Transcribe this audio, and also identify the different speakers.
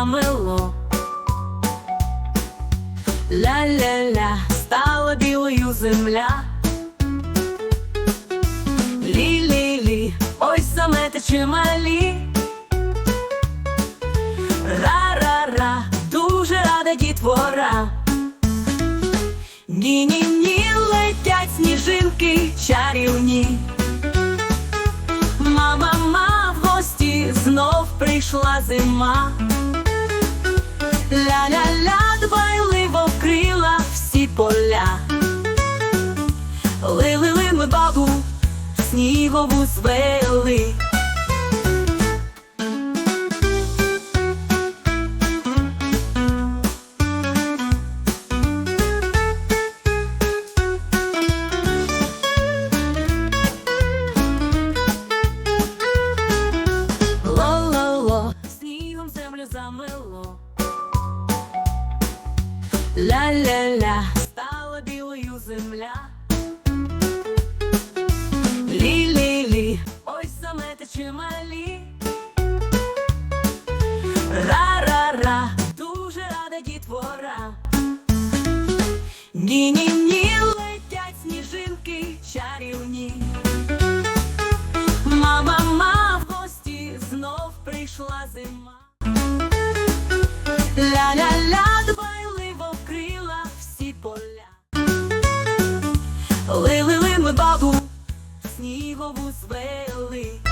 Speaker 1: замило. Ля-ля-ля, стала білою земля. Лі-лі-лі, ой самете чималі. Ра-ра-ра, дуже рада дітвора. Ні-ні-ні, летять сніжинки чарівні. Мама, ма, в гості знов прийшла зима. Снігову звели. Замило. Ля-ля-ля, стала білою земля. Дуже рада дітвора. Ні-ні-ні, летять сніжинки чарівні. Мама, ма, в гості знов прийшла зима. Ля-ля-ля, дбайливо вкрила всі поля. Лили-ли ми бабу, снігову звели.